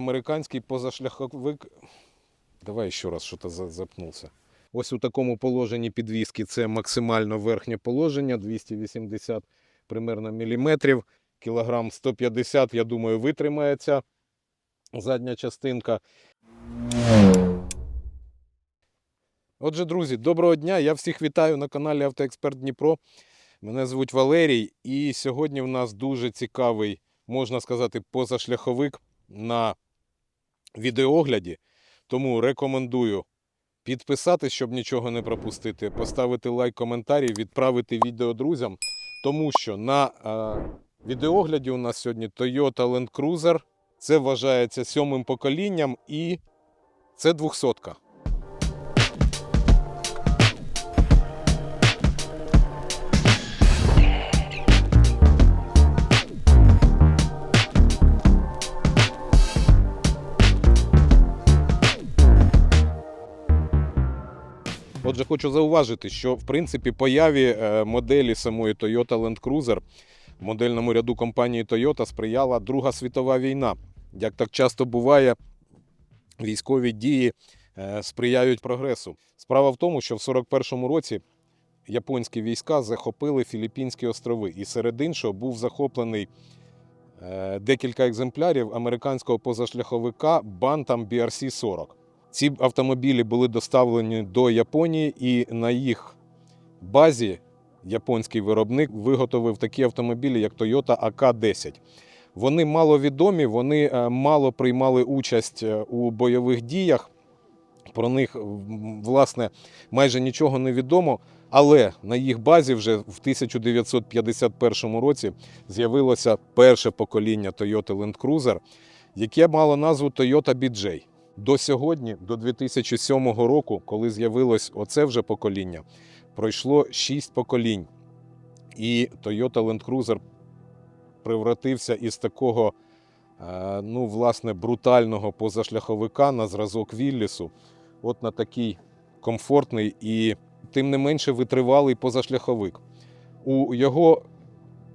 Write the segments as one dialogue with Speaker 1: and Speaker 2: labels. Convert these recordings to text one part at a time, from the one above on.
Speaker 1: Американський позашляховик. Давай ще раз що-то запнувся. Ось у такому положенні підвіски це максимально верхнє положення, 280 примерно міліметрів, кілограм 150, я думаю, витримається задня частинка. Отже, друзі, доброго дня! Я всіх вітаю на каналі Автоексперт Дніпро. Мене звуть Валерій, і сьогодні в нас дуже цікавий, можна сказати, позашляховик на відеогляді. Тому рекомендую підписатись, щоб нічого не пропустити, поставити лайк, коментарі, відправити відео друзям. Тому що на е, відеогляді у нас сьогодні Toyota Land Cruiser. Це вважається сьомим поколінням і це 200 Отже, хочу зауважити, що в принципі появі е, моделі самої Toyota Land Cruiser в модельному ряду компанії Toyota сприяла Друга світова війна. Як так часто буває, військові дії е, сприяють прогресу. Справа в тому, що в 41-му році японські війська захопили Філіппінські острови, і серед іншого був захоплений е, декілька екземплярів американського позашляховика Bantam BRC-40. Ці автомобілі були доставлені до Японії, і на їх базі японський виробник виготовив такі автомобілі, як Toyota AK-10. Вони маловідомі, вони е, мало приймали участь е, у бойових діях. Про них, власне, майже нічого не відомо. Але на їх базі вже в 1951 році з'явилося перше покоління Toyota Land Cruiser, яке мало назву Toyota BJ. До сьогодні, до 2007 року, коли з'явилось оце вже покоління, пройшло 6 поколінь. І Toyota Land Cruiser превратився із такого, е, ну, власне, брутального позашляховика на зразок Віллісу, от на такий комфортний і, тим не менше, витривалий позашляховик. У його,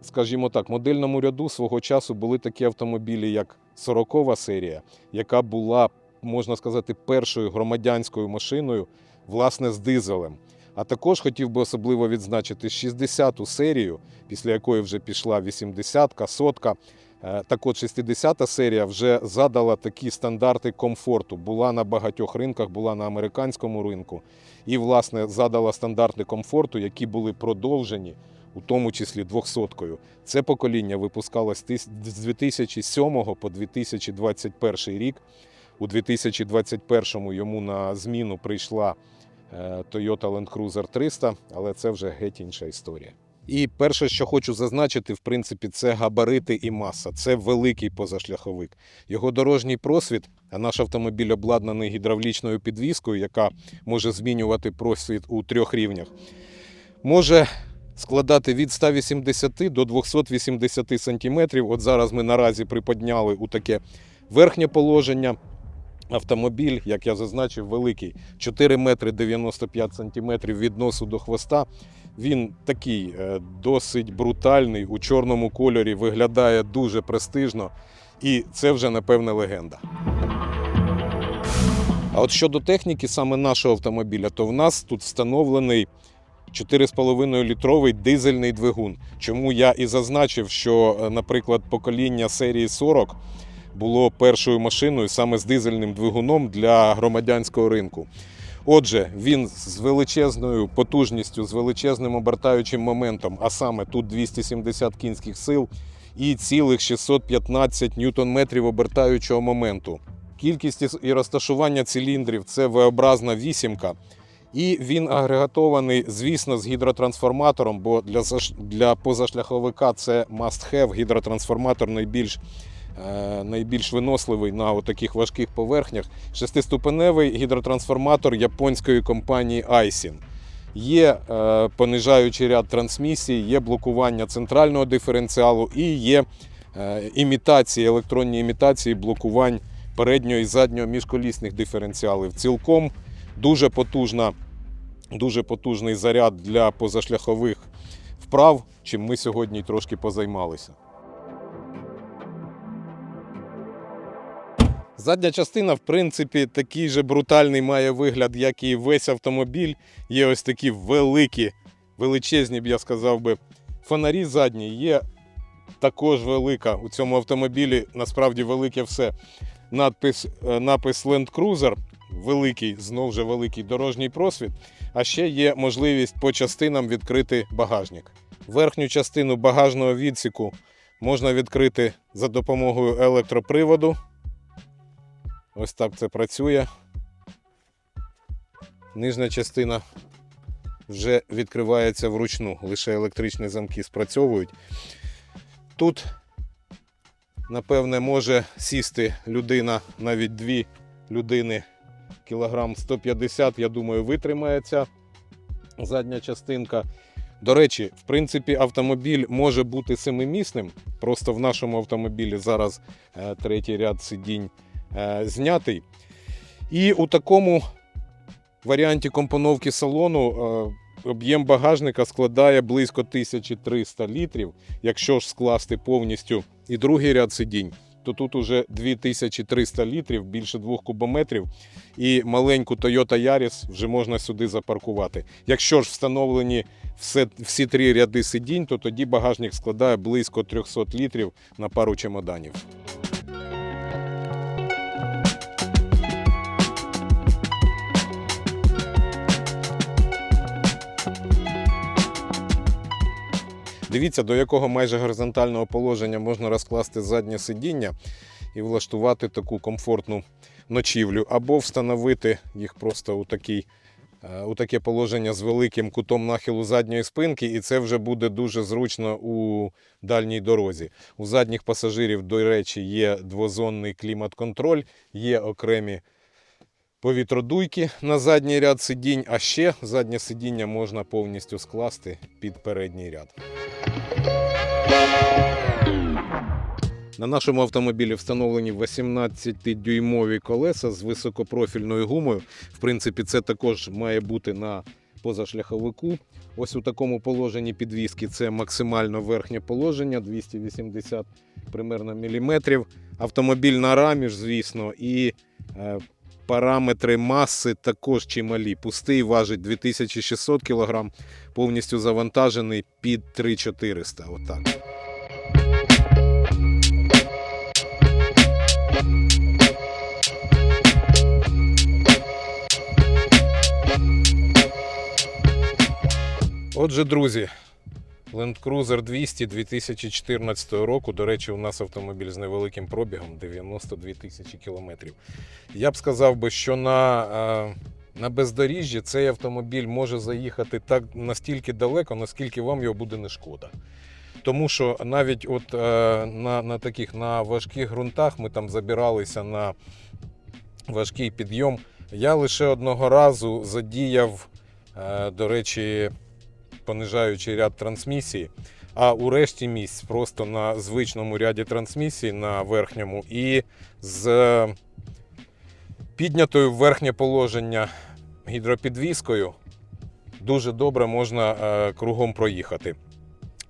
Speaker 1: скажімо так, модельному ряду свого часу були такі автомобілі, як 40 серія, яка була можна сказати, першою громадянською машиною, власне, з дизелем. А також хотів би особливо відзначити 60-ту серію, після якої вже пішла 80-ка, сотка. Е, Так от 60-та серія вже задала такі стандарти комфорту. Була на багатьох ринках, була на американському ринку. І, власне, задала стандарти комфорту, які були продовжені, у тому числі 200-кою. Це покоління випускалось з 2007 по 2021 рік. У 2021-му йому на зміну прийшла е, Toyota Land Cruiser 300, але це вже геть інша історія. І перше, що хочу зазначити, в принципі, це габарити і маса. Це великий позашляховик. Його дорожній просвіт, а наш автомобіль обладнаний гідравлічною підвіскою, яка може змінювати просвіт у трьох рівнях, може складати від 180 до 280 сантиметрів. От зараз ми наразі приподняли у таке верхнє положення. Автомобіль, як я зазначив, великий 4 метри 95 сантиметрів від носу до хвоста. Він такий е, досить брутальний, у чорному кольорі, виглядає дуже престижно, і це вже напевне легенда. А от щодо техніки саме нашого автомобіля, то в нас тут встановлений 4,5 літровий дизельний двигун. Чому я і зазначив, що, е, наприклад, покоління серії 40 було першою машиною саме з дизельним двигуном для громадянського ринку. Отже, він з величезною потужністю, з величезним обертаючим моментом, а саме тут 270 кінських сил і цілих 615 ньютон-метрів обертаючого моменту. Кількість і розташування циліндрів це V-образна вісімка. І він агрегатований, звісно, з гідротрансформатором, бо для, для позашляховика це must have. Гідротрансформатор найбільш найбільш виносливий на таких важких поверхнях. Шестиступеневий гідротрансформатор японської компанії Aisin. Є е, понижаючий ряд трансмісій, є блокування центрального диференціалу і є е, імітації, електронні імітації блокувань переднього і заднього міжколісних диференціалів. Цілком дуже потужна, дуже потужний заряд для позашляхових вправ, чим ми сьогодні трошки позаймалися. Задня частина, в принципі, такий же брутальний має вигляд, як і весь автомобіль. Є ось такі великі, величезні, б я сказав би, фонарі задні. Є також велика у цьому автомобілі, насправді велике все. Надпис, е, напис Land Cruiser, великий, знов же великий дорожній просвіт. А ще є можливість по частинам відкрити багажник. Верхню частину багажного відсіку можна відкрити за допомогою електроприводу. Ось так це працює. Нижня частина вже відкривається вручну, лише електричні замки спрацьовують. Тут, напевне, може сісти людина, навіть дві людини, кілограм 150, я думаю, витримає ця задня частинка. До речі, в принципі, автомобіль може бути семимісним. Просто в нашому автомобілі зараз е, третій ряд сидінь знятий. І у такому варіанті компоновки салону е, об'єм багажника складає близько 1300 літрів. Якщо ж скласти повністю і другий ряд сидінь, то тут уже 2300 літрів, більше 2 кубометрів. І маленьку Toyota Yaris вже можна сюди запаркувати. Якщо ж встановлені все, всі три ряди сидінь, то тоді багажник складає близько 300 літрів на пару чемоданів. Дивіться, до якого майже горизонтального положення можна розкласти заднє сидіння і влаштувати таку комфортну ночівлю, або встановити їх просто у, такий, е, у таке положення з великим кутом нахилу задньої спинки, і це вже буде дуже зручно у дальній дорозі. У задніх пасажирів, до речі, є двозонний клімат-контроль, є окремі повітродуйки на задній ряд сидінь, а ще заднє сидіння можна повністю скласти під передній ряд. На нашому автомобілі встановлені 18-дюймові колеса з високопрофільною гумою. В принципі, це також має бути на позашляховику. Ось у такому положенні підвіски це максимально верхнє положення 280 примерно міліметрів. Автомобіль на рамі звісно, і е, параметри маси також чималі. Пустий важить 2600 кг, повністю завантажений під 3400. Отак. Отже, друзі, Land Cruiser 200 2014 року. До речі, у нас автомобіль з невеликим пробігом 92 тисячі кілометрів. Я б сказав би, що на, е, на бездоріжжі цей автомобіль може заїхати так настільки далеко, наскільки вам його буде не шкода. Тому що навіть от е, на, на таких на важких ґрунтах ми там забиралися на важкий підйом. Я лише одного разу задіяв, е, до речі, понижаючий ряд трансмісії, а у решті місць просто на звичному ряді трансмісії на верхньому і з піднятою в верхнє положення гідропідвіскою дуже добре можна е, кругом проїхати.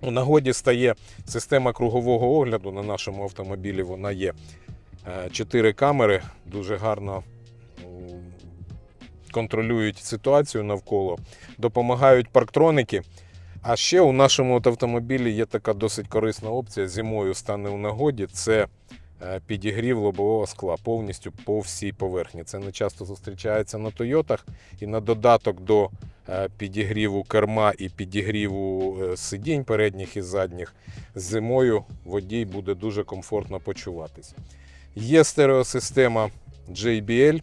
Speaker 1: У нагоді стає система кругового огляду на нашому автомобілі. Вона є Е, чотири камери, дуже гарно контролюють ситуацію навколо, допомагають парктроники. А ще у нашому от автомобілі є така досить корисна опція. Зимою стане у нагоді. Це е, підігрів лобового скла повністю по всій поверхні. Це не часто зустрічається на Тойотах. І на додаток до е, підігріву керма і підігріву е, сидінь передніх і задніх, зимою водій буде дуже комфортно почуватись. Є стереосистема JBL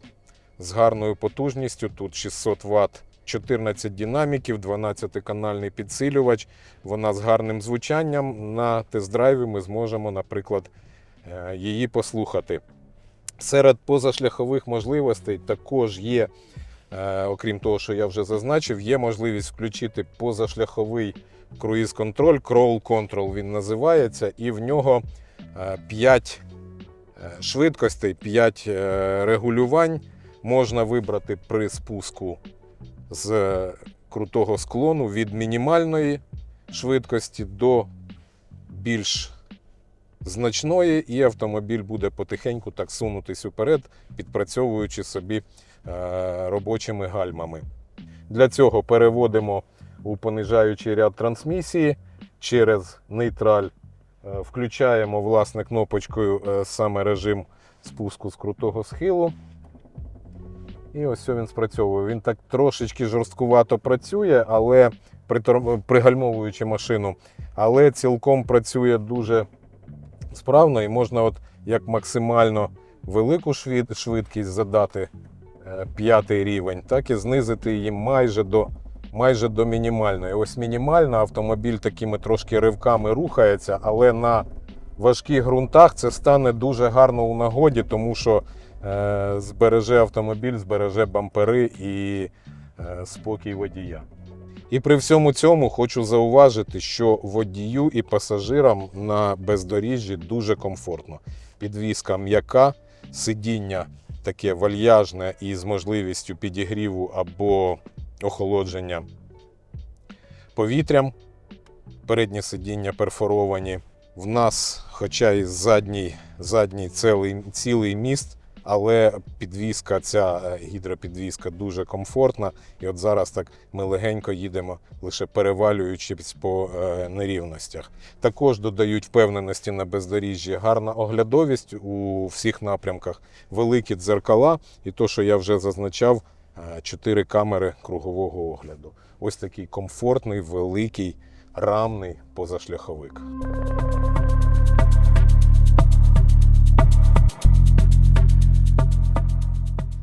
Speaker 1: з гарною потужністю. Тут 600 Вт, 14 динаміків, 12-канальний підсилювач. Вона з гарним звучанням. На тест-драйві ми зможемо, наприклад, е, її послухати. Серед позашляхових можливостей також є, е, окрім того, що я вже зазначив, є можливість включити позашляховий круїз-контроль, Crawl Control він називається, і в нього 5 швидкостей, 5 регулювань можна вибрати при спуску з крутого склону від мінімальної швидкості до більш значної, і автомобіль буде потихеньку так сунутись уперед, підпрацьовуючи собі е, робочими гальмами. Для цього переводимо у понижаючий ряд трансмісії через нейтраль. Е, Включаємо власне кнопочкою е, саме режим спуску з крутого схилу. І ось він спрацьовує. Він так трошечки жорсткувато працює, але пригальмовуючи машину, але цілком працює дуже справно і можна, от як максимально велику швидкість задати е, п'ятий рівень, так і знизити її майже до, майже до мінімальної. Ось мінімальна автомобіль такими трошки ривками рухається, але на важких ґрунтах це стане дуже гарно у нагоді, тому що збереже автомобіль, збереже бампери і е, спокій водія. І при всьому цьому хочу зауважити, що водію і пасажирам на бездоріжжі дуже комфортно. Підвізка м'яка, сидіння таке вальяжне і з можливістю підігріву або охолодження повітрям. Передні сидіння перфоровані. В нас, хоча і задній, задній цілий, цілий міст, але підвізка, ця е, гідропідвізка дуже комфортна. І от зараз так ми легенько їдемо, лише перевалюючись по е, нерівностях. Також додають впевненості на бездоріжжі, гарна оглядовість у всіх напрямках, великі дзеркала, і то, що я вже зазначав, е, чотири камери кругового огляду. Ось такий комфортний, великий, рамний позашляховик.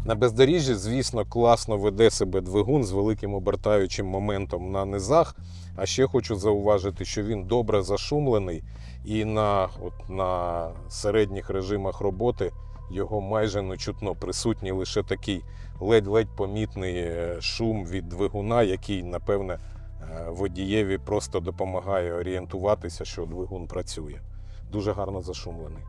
Speaker 1: На бездоріжжі, звісно, класно веде себе двигун з великим обертаючим моментом на низах. А ще хочу зауважити, що він добре зашумлений, і на, от, на середніх режимах роботи його майже не чутно. Присутній лише такий ледь-ледь помітний е, шум від двигуна, який, напевне, е, водієві просто допомагає орієнтуватися, що двигун працює. Дуже гарно зашумлений.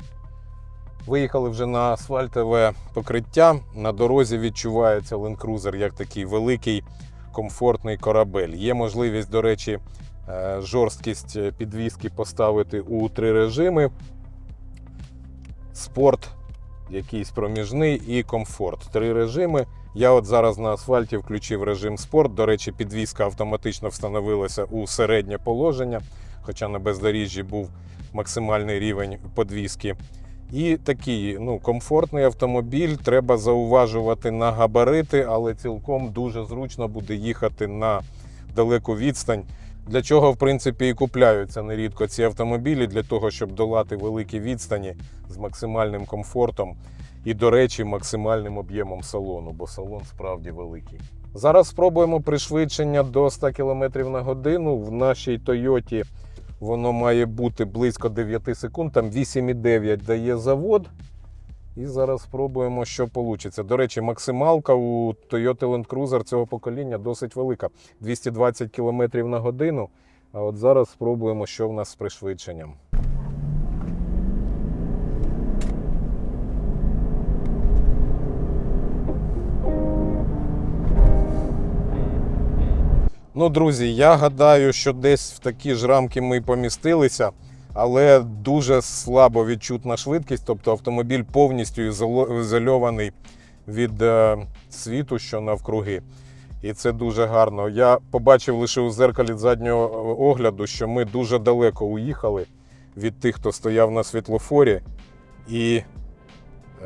Speaker 1: Виїхали вже на асфальтове покриття. На дорозі відчувається Land Cruiser як такий великий комфортний корабель. Є можливість, до речі, е, жорсткість підвіски поставити у три режими: спорт, якийсь проміжний і комфорт. Три режими. Я от зараз на асфальті включив режим спорт. До речі, підвіска автоматично встановилася у середнє положення, хоча на бездоріжжі був максимальний рівень подвіски. І такий ну, комфортний автомобіль, треба зауважувати на габарити, але цілком дуже зручно буде їхати на далеку відстань. Для чого, в принципі, і купляються нерідко ці автомобілі, для того, щоб долати великі відстані з максимальним комфортом і, до речі, максимальним об'ємом салону, бо салон справді великий. Зараз спробуємо пришвидшення до 100 км на годину. В нашій Тойоті воно має бути близько 9 секунд, там 8,9 дає завод. І зараз спробуємо, що вийде. До речі, максималка у Toyota Land Cruiser цього покоління досить велика 220 км на годину. А от зараз спробуємо, що в нас з пришвидшенням. Ну, друзі, я гадаю, що десь в такі ж рамки ми помістилися, але дуже слабо відчутна швидкість, тобто автомобіль повністю ізольований від е, світу, що навкруги. І це дуже гарно. Я побачив лише у зеркалі заднього огляду, що ми дуже далеко уїхали від тих, хто стояв на світлофорі, і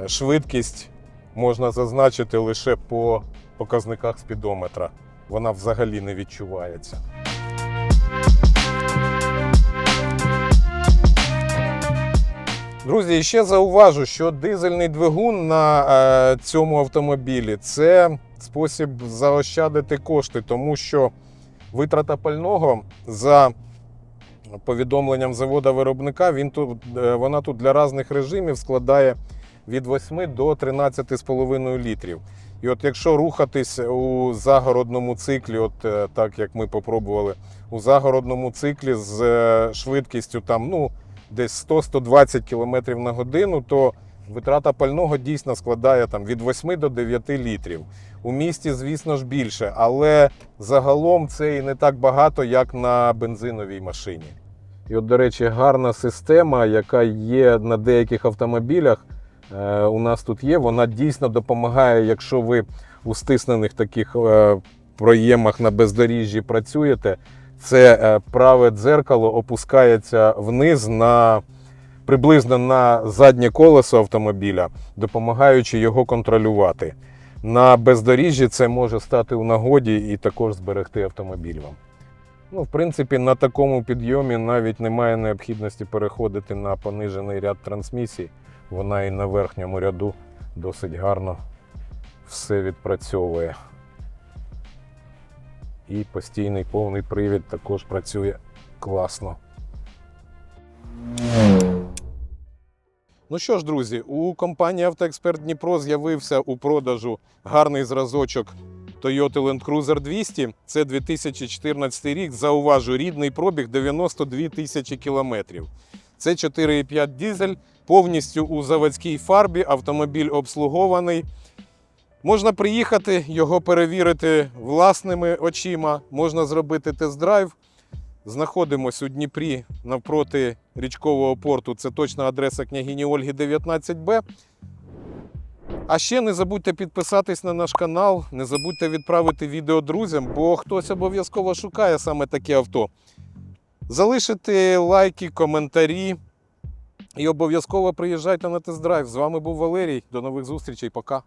Speaker 1: е, швидкість можна зазначити лише по показниках спідометра вона взагалі не відчувається. Друзі, ще зауважу, що дизельний двигун на е, цьому автомобілі це спосіб заощадити кошти, тому що витрата пального за повідомленням завода виробника він тут, е, вона тут для різних режимів складає від 8 до 13,5 літрів. І от якщо рухатись у загородному циклі, от е, так як ми попробували у загородному циклі з е, швидкістю там, ну, десь 100-120 км на годину, то витрата пального дійсно складає там, від 8 до 9 літрів. У місті, звісно ж, більше, але загалом це і не так багато, як на бензиновій машині. І, от, до речі, гарна система, яка є на деяких автомобілях. Е, У нас тут є. Вона дійсно допомагає, якщо ви у стиснених таких е, проємах на бездоріжжі працюєте. Це е, праве дзеркало опускається вниз на приблизно на заднє колесо автомобіля, допомагаючи його контролювати. На бездоріжжі це може стати у нагоді і також зберегти автомобіль вам. Ну, в принципі, на такому підйомі навіть немає необхідності переходити на понижений ряд трансмісій. Вона і на верхньому ряду досить гарно все відпрацьовує. І постійний повний привід також працює класно. Ну що ж, друзі, у компанії Автоексперт Дніпро з'явився у продажу гарний зразочок Toyota Land Cruiser 200. Це 2014 рік. Зауважу, рідний пробіг 92 тисячі кілометрів. Це 4,5 дизель, повністю у заводській фарбі. Автомобіль обслугований. Можна приїхати, його перевірити власними очима, можна зробити тест-драйв. Знаходимось у Дніпрі навпроти річкового порту. Це точна адреса княгині Ольги 19Б. А ще не забудьте підписатись на наш канал, не забудьте відправити відео друзям, бо хтось обов'язково шукає саме таке авто. Залишити лайки, коментарі і обов'язково приїжджайте на тест-драйв. З вами був Валерій. До нових зустрічей. Пока.